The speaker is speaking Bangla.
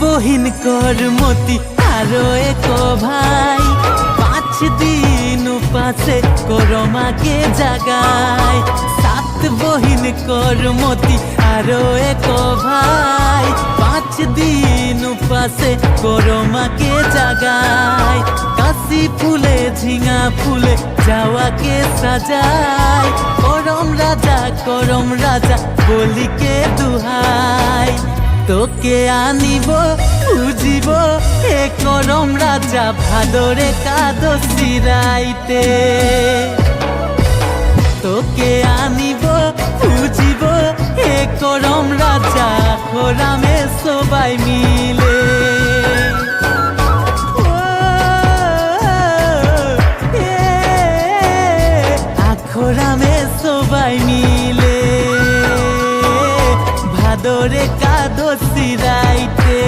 বহিন কর মতি আরও এক ভাই। পাঁচ দিন পাশে করমাকে জাগায়। সাত বহিন কর মতি আরও এক ভাই। পাঁচ দিন পাশে করমাকে জাগায়। কাশি ফুলে, ঝিঙা ফুলে যাওয়াকে সাজায়। করম রাজা করম রাজা, বলিকে দুহাই তোকে আনিব বুঝিব এ করম রাজা ভাদরে কাদশি রাইতে। তোকে আনিব বুঝিব এ করম রাজা, খোরামে সবাই মিলে। ভাদরে কাদশি রাইতে